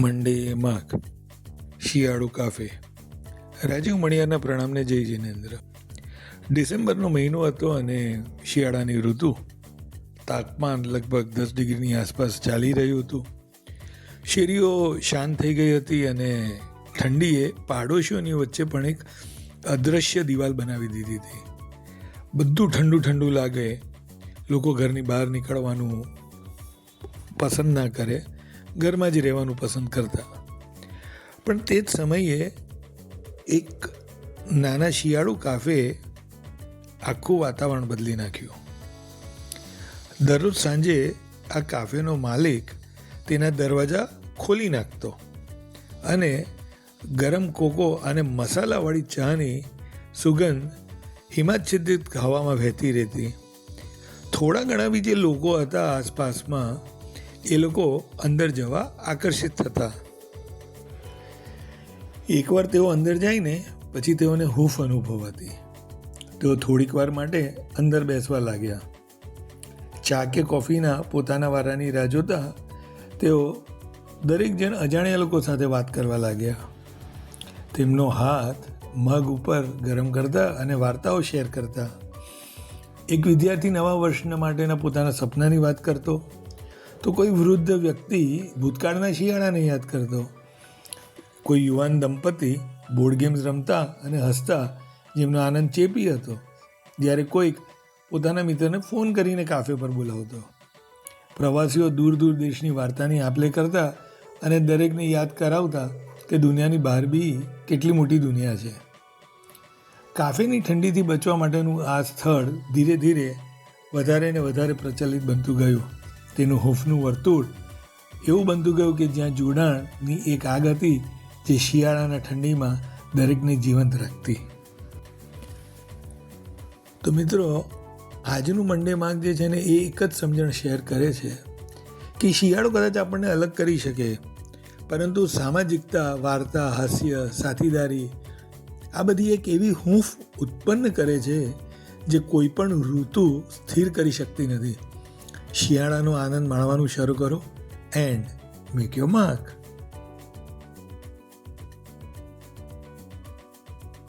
મંડે માઘ, શિયાળુ કાફે. રાજીવ મણિયાના પ્રણામને જય જિનેન્દ્ર. ડિસેમ્બરનો મહિનો હતો અને શિયાળાની ઋતુ તાપમાન લગભગ દસ ડિગ્રીની આસપાસ ચાલી રહ્યું હતું. શેરીઓ શાંત થઈ ગઈ હતી અને ઠંડીએ પાડોશીઓની વચ્ચે પણ એક અદૃશ્ય દિવાલ બનાવી દીધી હતી. બધું ઠંડુ ઠંડુ લાગે. લોકો ઘરની બહાર નીકળવાનું પસંદ ના કરે. ઘરમાં જ રહેવાનું પસંદ કરતા. પણ તે જ સમયે એક નાના શિયાળુ કાફે આખું વાતાવરણ બદલી નાખ્યું. દરરોજ સાંજે આ કાફેનો માલિક તેના દરવાજા ખોલી નાખતો અને ગરમ કોકો અને મસાલાવાળી ચાની સુગંધ હિમાચ્છાદિત હવામાં વહેતી રહેતી. થોડા ઘણા બી જે લોકો હતા આસપાસમાં એ લોકો અંદર જવા આકર્ષિત થતા. એકવાર તેઓ અંદર જાય ને પછી તેઓને હૂફ અનુભવાતી. તેઓ થોડીક વાર માટે અંદર બેસવા લાગ્યા. ચા કે કોફીના પોતાના વારાની રાહ જોતા તેઓ દરેક જણ અજાણ્યા લોકો સાથે વાત કરવા લાગ્યા. તેમનો હાથ મગ ઉપર ગરમ કરતા અને વાર્તાઓ શેર કરતા. એક વિદ્યાર્થી નવા વર્ષના માટેના પોતાના સપનાની વાત કરતો તો કોઈ વૃદ્ધ વ્યક્તિ ભૂતકાળના શિયાળાને યાદ કરતો? કોઈ યુવાન દંપતી બોર્ડ ગેમ્સ રમતા અને હસતા જેમનો આનંદ ચેપી હતો? જ્યારે કોઈક પોતાના મિત્રને ફોન કરીને કાફે પર બોલાવતો. પ્રવાસીઓ દૂર દૂર દેશની વાર્તાની આપલે કરતા અને દરેકને યાદ કરાવતા કે દુનિયાની બહાર બી કેટલી મોટી દુનિયા છે. કાફેની ઠંડીથી બચવા માટેનું આ સ્થળ ધીરે ધીરે વધારે ને વધારે પ્રચલિત બનતું ગયું. તેનું હૂંફનું વર્તુળ. એવું બનતું ગયું કે જ્યાં જોડાણની એક આગ હતી, જે શિયાળાના ઠંડીમાં દરેકને જીવંત રાખતી. તો મિત્રો, આજનું મંડે માર્ગ જે છે ને, એ એક જ સમજણ શેર કરે છે કે શિયાળો કદાચ આપણને અલગ કરી શકે, પરંતુ સામાજિકતા, વાર્તા, હાસ્ય, સાથીદારી, આ બધી એક એવી હૂંફ ઉત્પન્ન કરે છે, જે કોઈ પણ ઋતુ સ્થિર કરી શકતી નથી. શિયાળાનો આનંદ માણવાનું શરૂ કરો. And make your mark